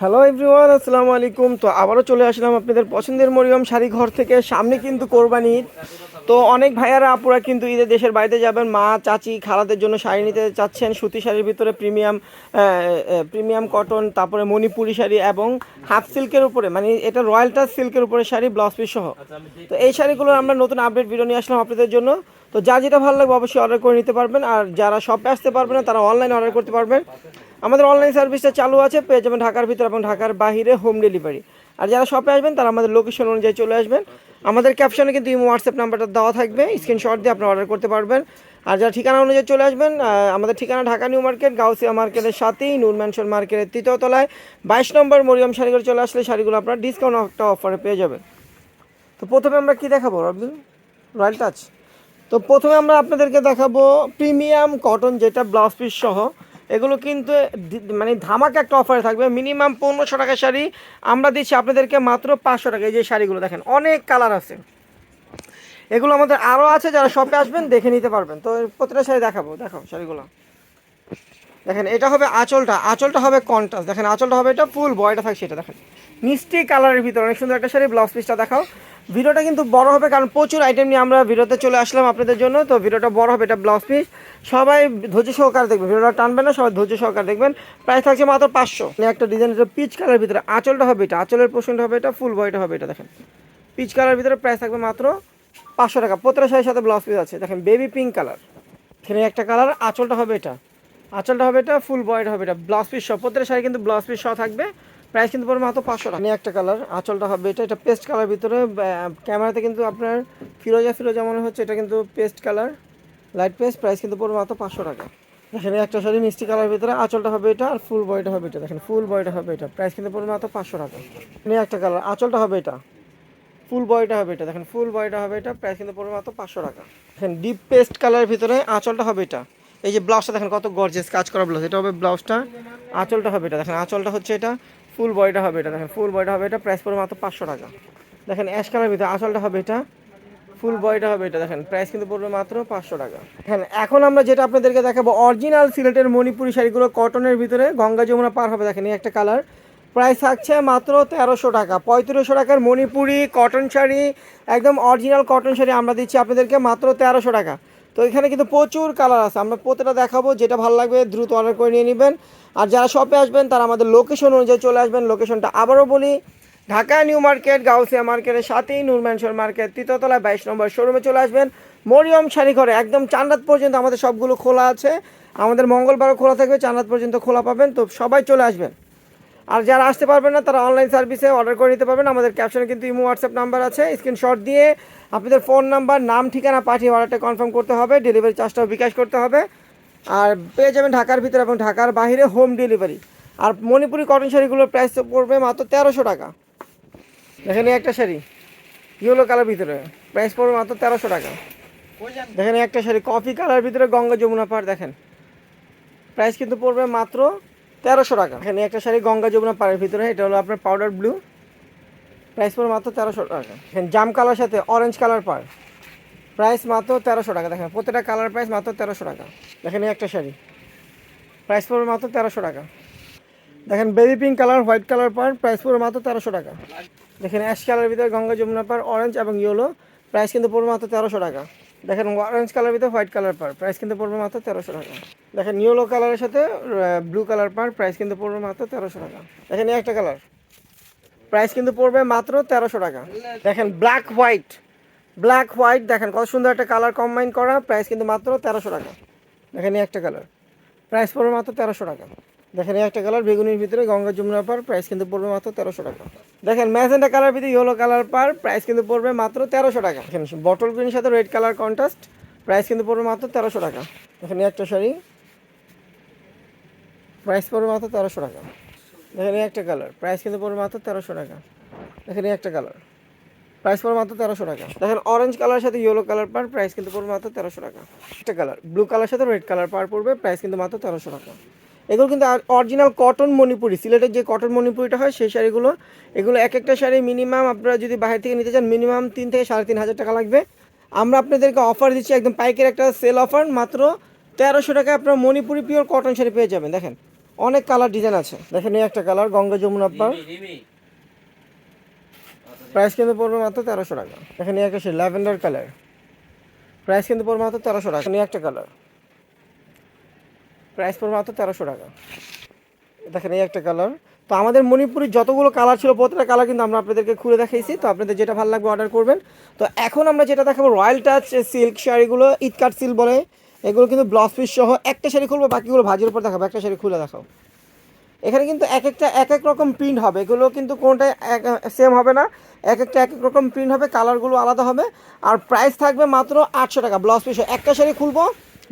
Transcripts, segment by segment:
Hello everyone আসসালামু আলাইকুম। তো আবারও চলে আসলাম আপনাদের পছন্দের মরিয়ম শাড়ি ঘর থেকে। সামনে কিন্তু কোরবানি ঈদ। তো অনেক ভাইয়ারা, আপুরা কিন্তু ঈদের দেশের বাড়িতে যাবেন। মা, চাচি, খালাদের জন্য শাড়ি নিতে চাচ্ছেন। সুতি শাড়ির ভিতরে প্রিমিয়াম প্রিমিয়াম কটন তারপরে মণিপুরি শাড়ি এবং হাফ সিল্কের উপরে মানে এটা রয়্যাল টাচ সিল্কের উপরে শাড়ি ব্লাউজ পিস সহ। তো এই শাড়িগুলো আমরা নতুন আপডেট ভিডিও নিয়ে আসলাম আপনাদের জন্য। তো যা যেটা ভালো লাগবে অবশ্যই অর্ডার করে নিতে পারবেন। আর যারা শপে আসতে পারবেন না, তারা অনলাইনে অর্ডার করতে পারবেন। আমাদের অনলাইন সার্ভিসটা চালু আছে, পেয়ে যাবেন ঢাকার ভিতরে এবং ঢাকার বাইরে হোম ডেলিভারি আর যারা শপে আসবেন, তারা আমাদের লোকেশন অনুযায়ী চলে আসবেন। আমাদের ক্যাপশনে কিন্তু ইমো হোয়াটসঅ্যাপ নাম্বারটা দেওয়া থাকবে স্ক্রিনশট দিয়ে আপনারা অর্ডার করতে পারবেন। আর যারা ঠিকানা অনুযায়ী চলে আসবেন আমাদের ঠিকানা ঢাকা নিউ মার্কেট, গাউসিয়া মার্কেটের সাথেই, নূর মার্কেটের তৃতীয়তলায় বাইশ নম্বর মরিয়াম শাড়িগুলো চলে আসলে শাড়িগুলো আপনারা ডিসকাউন্ট একটা অফারে পেয়ে যাবেন। তো প্রথমে আমরা কি দেখাবো, রবিন? রয়্যাল টাচ তো প্রথমে আমরা আপনাদেরকে দেখাবো প্রিমিয়াম কটন যেটা ব্লাউজ পিস সহ। এগুলো কিন্তু মানে ধামাকা একটা অফারে থাকবে। মিনিমাম পনেরোশো টাকা শাড়ি। আমরা দিচ্ছি আপনাদেরকে মাত্র পাঁচশো টাকা। এই যে শাড়িগুলো দেখেন, অনেক কালার আছে। এগুলো আমাদের আরও আছে, যারা শপে আসবেন দেখে নিতে পারবেন। তো প্রতিটা শাড়ি দেখাবো। দেখো শাড়িগুলো। দেখেন, এটা হবে আঁচলটা। আঁচলটা হবে কন্ট্রাস্ট দেখেন, আঁচলটা হবে এটা ফুল বয়টা থাকছে এটা। দেখেন, মিষ্টি কালারের ভিতরে অনেক সুন্দর একটা শাড়ি ব্লাউজ পিসটা দেখাও। ভিডিওটা কিন্তু বড় হবে, কারণ প্রচুর আইটেম নিয়ে আমরা ভিডিওতে চলে আসলাম আপনাদের জন্য। তো ভিডিওটা বড় হবে, এটা ব্লাউজ পিস সবাই ধৈর্য সহকারে দেখবেন, ভিডিওটা টানবেন না, সবাই ধৈর্য সহকারে দেখবেন। প্রাইস থাকছে মাত্র পাঁচশো। একটা ডিজাইন এটা পিচ কালারের ভিতরে আঁচলটা হবে এটা, আঁচলের পোর্শনটা হবে এটা ফুল বয়টা হবে এটা, দেখেন। পিচ কালারের ভিতরে প্রাইস থাকবে মাত্র পাঁচশো টাকা। প্রতিটা শাড়ির সাথে ব্লাউজ পিস আছে, দেখেন বেবি পিঙ্ক কালার এখানে একটা কালার আঁচলটা হবে এটা। আঁচলটা হবে এটা ফুল বয়টা হবে এটা ব্লাউজ পিস সহ। প্রত্যেকটা শাড়ি কিন্তু ব্লাউজ পিস সহ থাকবে। প্রাইস কিন্তু পড়বে মাত্র পাঁচশো টাকা। একটা কালার, আঁচলটা হবে এটা এটা পেস্ট কালার ভিতরে ক্যামেরাতে কিন্তু আপনার ফিরোজা ফিরোজা মনে হচ্ছে, এটা কিন্তু paste colour, light paste, price কিন্তু পড়বে মাত্র পাঁচশো টাকা। দেখেন একটা শাড়ি মিষ্টি কালার ভিতরে আঁচলটা হবে এটা আর ফুল বয়টা হবে এটা, দেখেন ফুল বয়টা হবে এটা, প্রাইস কিন্তু পড়বে মাত্র পাঁচশো টাকা। এখানে একটা কালার, আঁচলটা হবে এটা, ফুল বয়টা হবে এটা, দেখেন ফুল বয়টা হবে এটা, প্রাইস কিন্তু পড়বে মাত্র পাঁচশো টাকা। দেখেন ডিপ পেস্ট কালারের ভিতরে আঁচলটা হবে এটা, এই যে ব্লাউজটা দেখেন কত গর্জেস কাজ করা ব্লাউজ, এটা হবে ব্লাউজটা, আঁচলটা হবে এটা, দেখেন আঁচলটা হচ্ছে এটা ফুল বয়টা হবে এটা, দেখেন ফুল বয়টা হবে এটা প্রাইস পড়বে মাত্র পাঁচশো টাকা। দেখেন অ্যাশ কালারের ভিতরে আঁচলটা হবে এটা ফুল বয়টা হবে এটা, দেখেন প্রাইস কিন্তু পড়বে মাত্র পাঁচশো টাকা। হ্যাঁ এখন আমরা যেটা আপনাদেরকে দেখাবো অরিজিনাল সিলেটের মণিপুরি শাড়িগুলো কটনের ভিতরে, গঙ্গা যমুনা পার হবে, দেখেন, এই একটা কালার প্রাইস থাকছে মাত্র তেরোশো টাকা, পঁয়ত্রিশশো টাকার মণিপুরি কটন শাড়ি, একদম অরিজিনাল কটন শাড়ি আমরা দিচ্ছি আপনাদেরকে মাত্র তেরোশো টাকা। তো এখানে কিন্তু প্রচুর কালার আছে। আমরা প্রতিটা দেখাবো যেটা ভালো লাগবে দ্রুত অর্ডার করে নিয়ে নেবেন। আর যারা শপে আসবেন, তারা আমাদের লোকেশন অনুযায়ী চলে আসবেন। লোকেশনটা আবারও বলি, ঢাকা নিউ মার্কেট, গাউসিয়া মার্কেটের সাথেই নূর ম্যানশন মার্কেট তৃতীয়তলায় বাইশ নম্বর শোরুমে চলে আসবেন। মরিয়ম শাড়ি ঘরে একদম চান্দাত পর্যন্ত আমাদের সবগুলো খোলা আছে। আমাদের মঙ্গলবারও খোলা থাকবে চান্দাত পর্যন্ত খোলা পাবেন। তো সবাই চলে আসবেন। আর যারা আসতে পারবেন না, তারা অনলাইন সার্ভিসে অর্ডার করে নিতে পারবেন। আমাদের ক্যাপশনে কিন্তু ইমো হোয়াটসঅ্যাপ নাম্বার আছে। স্ক্রিনশট দিয়ে আপনাদের ফোন নাম্বার নাম, ঠিকানা পাঠিয়ে অর্ডারটা কনফার্ম করতে হবে। ডেলিভারি চার্জটাও বিকাশ করতে হবে। আর পেয়ে যাবেন ঢাকার ভিতরে এবং ঢাকার বাইরে হোম ডেলিভারি আর মণিপুরি কটন শাড়িগুলোর প্রাইস পড়বে মাত্র তেরোশো টাকা। দেখেন একটা শাড়ি ইয়েলো কালার ভিতরে। প্রাইস পড়বে মাত্র তেরোশো টাকা। দেখেন একটা শাড়ি কফি কালার ভিতরে গঙ্গা যমুনা পাহাড় দেখেন। প্রাইস কিন্তু পড়বে মাত্র তেরোশো টাকা। এখানে একটা শাড়ি গঙ্গা যমুনা পাড়ের ভিতরে, এটা হলো আপনার পাউডার ব্লু প্রাইস পড়বে মাত্র তেরোশো টাকা। এখানে জাম কালার সাথে অরেঞ্জ কালার পার প্রাইস মাত্র তেরোশো টাকা। দেখেন প্রত্যেকটা কালার প্রাইস মাত্র তেরোশো টাকা। দেখেন একটা শাড়ি। প্রাইস পড়বে মাত্র তেরোশো টাকা। দেখেন baby pink colour white colour পার প্রাইস পড়বে মাত্র তেরোশো টাকা। দেখেন অ্যাশ কালারের ভিতরে গঙ্গা যমুনা পার অরেঞ্জ এবং ইয়েলো প্রাইস কিন্তু পড়বে মাত্র তেরোশো টাকা। দেখেন অরেঞ্জ কালার ভিতরে হোয়াইট কালার পার প্রাইস কিন্তু পড়বে মাত্র তেরোশো টাকা। দেখেন ইয়েলো কালারের সাথে ব্লু কালার পার প্রাইস কিন্তু পড়বে মাত্র তেরোশো টাকা। দেখেন একটা কালার প্রাইস কিন্তু পড়বে মাত্র তেরোশো টাকা। দেখেন ব্ল্যাক হোয়াইট ব্ল্যাক হোয়াইট দেখেন কত সুন্দর একটা কালার কম্বাইন করা প্রাইস কিন্তু মাত্র তেরোশো টাকা। দেখেন একটা কালার প্রাইস পড়বে মাত্র তেরোশো টাকা। দেখেন একটা কালার বেগুনির ভিতরে গঙ্গা যমুনা পার প্রাইস কিন্তু পড়বে মাত্র তেরোশো টাকা। দেখেন, ম্যাজেন্টা কালার ভিতরে ইয়েলো কালার পার প্রাইস কিন্তু পড়বে মাত্র তেরোশো টাকা। দেখেন বটল গ্রিনের সাথে রেড কালার কন্ট্রাস্ট প্রাইস কিন্তু পড়বে মাত্র তেরোশো টাকা। দেখেন একটা শাড়ি প্রাইস পড়বে মাত্র তেরোশো টাকা। দেখেন, এই একটা কালার প্রাইস কিন্তু পড়বে মাত্র তেরোশো টাকা। দেখেন একটা কালার প্রাইস পড়বে মাত্র তেরোশো টাকা। দেখেন অরেঞ্জ কালার সাথে ইয়েলো কালার পার প্রাইস কিন্তু পড়বে মাত্র তেরোশো টাকা। একটা কালার ব্লু কালার সাথে রেড কালার পার পড়বে প্রাইস কিন্তু মাত্র তেরোশো টাকা। এগুলো কিন্তু অরিজিনাল কটন মণিপুরি সিলেটের যে কটন মণিপুরিটা হয় সেই শাড়িগুলো এগুলো এক একটা শাড়ি মিনিমাম আপনারা যদি বাইরে থেকে নিতে চান মিনিমাম তিন থেকে সাড়ে তিন হাজার টাকা লাগবে। আমরা আপনাদেরকে অফার দিচ্ছি একদম পাইকের একটা সেল অফার মাত্র তেরোশো টাকায় আপনারা মণিপুরি পিওর কটন শাড়ি পেয়ে যাবেন। দেখেন অনেক কালার ডিজাইন আছে। দেখেন এই একটা কালার গঙ্গা যমুনা পার। প্রাইস কিন্তু পড়বে মাত্র তেরোশো টাকা। এখানে একটা সে ল্যাভেন্ডার কালার প্রাইস কিন্তু পড়বে মাত্র তেরোশো টাকা। এখানে একটা কালার প্রাইস পড়বে মাত্র তেরোশো টাকা। দেখেন এই একটা কালার। তো আমাদের মণিপুরের যতগুলো কালার ছিল প্রত্যেকটা কালার কিন্তু আমরা আপনাদেরকে খুলে দেখাইছি। তো আপনাদের যেটা ভালো লাগবে অর্ডার করবেন। তো এখন আমরা যেটা দেখাবো রয়্যাল টাচ সিল্ক শাড়িগুলো ইটকাট সিল্ক বলে। এগুলো কিন্তু ব্লাউজ পিস সহ একটা শাড়ি খুলবো, বাকিগুলো ভাজির উপর দেখাবো। একটা শাড়ি খুলে দেখাও। এখানে কিন্তু এক একটা, এক এক রকম প্রিন্ট হবে। এগুলো কিন্তু কোনোটাই এক সেম হবে না। এক একটা, এক এক রকম প্রিন্ট হবে কালারগুলো আলাদা হবে। আর প্রাইস থাকবে মাত্র আটশো টাকা ব্লাউজ পিস একটা শাড়ি খুলবো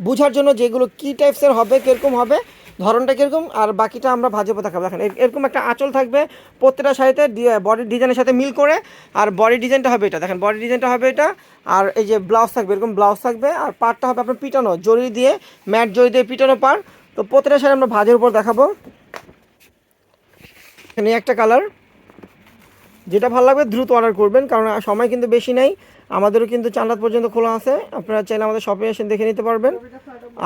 বোঝার জন্য যেগুলো কী টাইপসের হবে, কীরকম হবে, ধরনটা কীরকম, আর বাকিটা আমরা ভাজে দেখাবো দেখেন, এর- এরকম একটা আঁচল থাকবে প্রত্যেকটা শাড়িতে বডির ডিজাইনের সাথে মিল করে, আর বডি ডিজাইনটা হবে এটা। দেখেন বডি ডিজাইনটা হবে এটা, আর এই যে ব্লাউজ থাকবে, এরকম ব্লাউজ থাকবে, আর পাড়টা হবে আপনার পিটানো জরি দিয়ে ম্যাট জরি দিয়ে পিটানো পার তো প্রত্যেকটা শাড়ি আমরা ভাজের উপর দেখাবো। এখানে একটা কালার যেটা ভালো লাগবে দ্রুত অর্ডার করবেন, কারণ সময় কিন্তু বেশি নেই। আমাদেরও কিন্তু চান্দাত পর্যন্ত খোলা আছে। আপনারা চাইলে আমাদের শপে এসে দেখে নিতে পারবেন।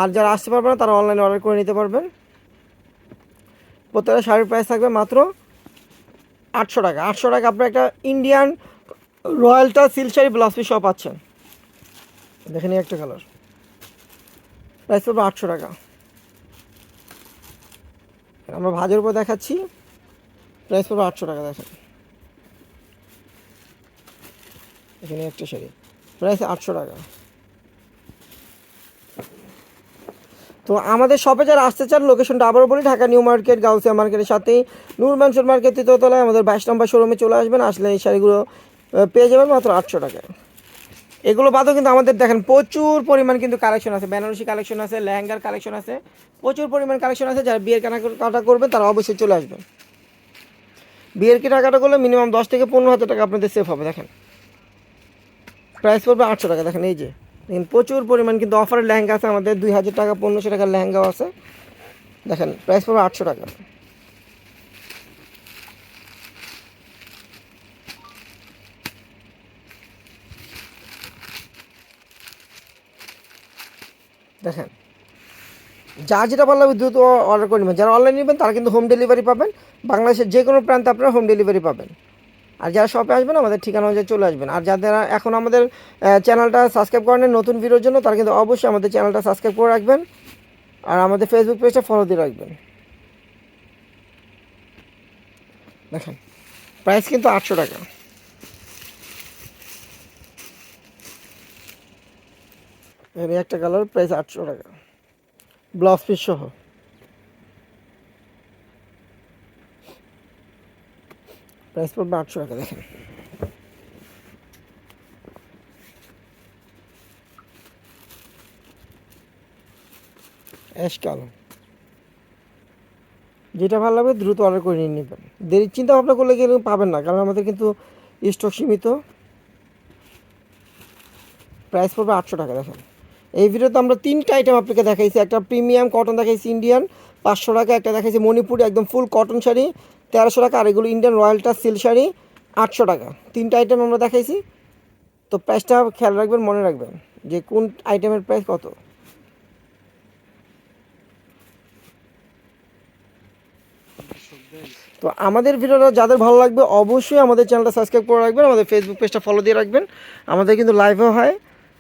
আর যারা আসতে পারবেন না, তারা অনলাইনে অর্ডার করে নিতে পারবেন। প্রত্যেকটা শাড়ির প্রাইস থাকবে মাত্র আটশো টাকা। আটশো টাকা আপনার একটা ইন্ডিয়ান রয়্যালটা সিল্ক শাড়ি ব্লাউজ পিস সব পাচ্ছেন। দেখে নিই একটা কালার প্রাইস পড়বে আটশো টাকা। আমরা ভাজের উপর দেখাচ্ছি। প্রাইস পড়বে আটশো টাকা, দেখেন। এখানে একটা শাড়ি। প্রাইস আটশো টাকা। তো আমাদের শপে যারা আসতে চান লোকেশনটা আবারও বলি, ঢাকা নিউ মার্কেট, গাউসিয়া মার্কেটের সাথেই। নূর ম্যানশন মার্কেট তৃতীয়তলায় আমাদের বাইশ নম্বর শোরুমে চলে আসবেন, আসলে এই শাড়িগুলো পেয়ে যাবেন মাত্র আটশো টাকায়। এগুলো বাদও কিন্তু আমাদের দেখেন, প্রচুর পরিমাণ কিন্তু কালেকশন আছে। বেনারসি কালেকশন আছে, লেহেঙ্গার কালেকশন আছে, প্রচুর পরিমাণ কালেকশন আছে। যারা বিয়ের কেনাকাটা করবেন, তারা অবশ্যই চলে আসবেন। বিয়ের কেনাকাটা করলে মিনিমাম দশ থেকে পনেরো হাজার টাকা আপনাদের সেফ হবে, দেখেন। প্রাইস পড়বে আটশো টাকা, দেখেন এই যে। দেখেন, প্রচুর পরিমাণ কিন্তু অফারের লেহেঙ্গা আছে আমাদের, দুই হাজার টাকা, পনেরোশো টাকার লেহেঙ্গাও আছে। দেখেন প্রাইস পড়বে আটশো টাকা। দেখেন, যা যেটা ভালো লাগবে দ্রুত অর্ডার করে নেবেন। যারা অনলাইন নেবেন, তারা কিন্তু হোম ডেলিভারি পাবেন। বাংলাদেশের যে কোনো প্রান্তে আপনারা হোম ডেলিভারি পাবেন। আর যারা শপে আসবেন, আমাদের ঠিকানা অনুযায়ী চলে আসবেন। আর যাদের এখন আমাদের চ্যানেলটা সাবস্ক্রাইব করেন নতুন ভিডিওর জন্য, তারা কিন্তু অবশ্যই আমাদের চ্যানেলটা সাবস্ক্রাইব করে রাখবেন। আর আমাদের ফেসবুক পেজটা ফলো দিয়ে রাখবেন। দেখেন প্রাইস কিন্তু আটশো টাকা। একটা কালার প্রাইস আটশো টাকা। ব্লাউজ পিস সহ। প্রাইস পড়বে আটশো টাকা, দেখেন। যেটা ভালো লাগবে দ্রুত অর্ডার করে নিয়ে নেবেন। দেরি চিন্তা ভাবনা করলে কিন্তু পাবেন না, কারণ আমাদের কিন্তু স্টক সীমিত। প্রাইস পড়বে আটশো টাকা, দেখেন। এই ভিডিওতে আমরা তিনটা আইটেম আপনাকে দেখাইছি। একটা প্রিমিয়াম কটন দেখাইছি ইন্ডিয়ান পাঁচশো টাকা, একটা দেখাইছি মণিপুরি, একদম ফুল কটন শাড়ি। তেরোশো টাকা, আর এগুলো ইন্ডিয়ান রয়্যালটা সিল্ক শাড়ি আটশো টাকা। তিনটা আইটেম আমরা দেখাইছি। তো প্রাইসটা খেয়াল রাখবেন, মনে রাখবেন যে কোন আইটেমের প্রাইস কত। তো আমাদের ভিডিওটা যাদের ভালো লাগবে অবশ্যই আমাদের চ্যানেলটা সাবস্ক্রাইব করে রাখবেন, আমাদের ফেসবুক পেজটা ফলো দিয়ে রাখবেন। আমাদের কিন্তু লাইভও হয়।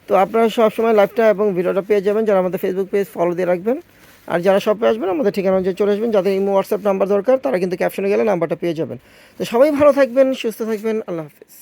তো আপনারা সবসময় লাইভটা এবং ভিডিওটা পেয়ে যাবেন, যারা আমাদের ফেসবুক পেজ ফলো দিয়ে রাখবেন। আর যারা শপে আসবেন, আমাদের ঠিকানা অনুযায়ী চলে আসবেন। যাদের ইমো হোয়াটসঅ্যাপ নাম্বার দরকার, তারা কিন্তু ক্যাপশনে গেলে নাম্বারটা পেয়ে যাবেন। তো সবাই ভালো থাকবেন, সুস্থ থাকবেন। আল্লাহ হাফিজ।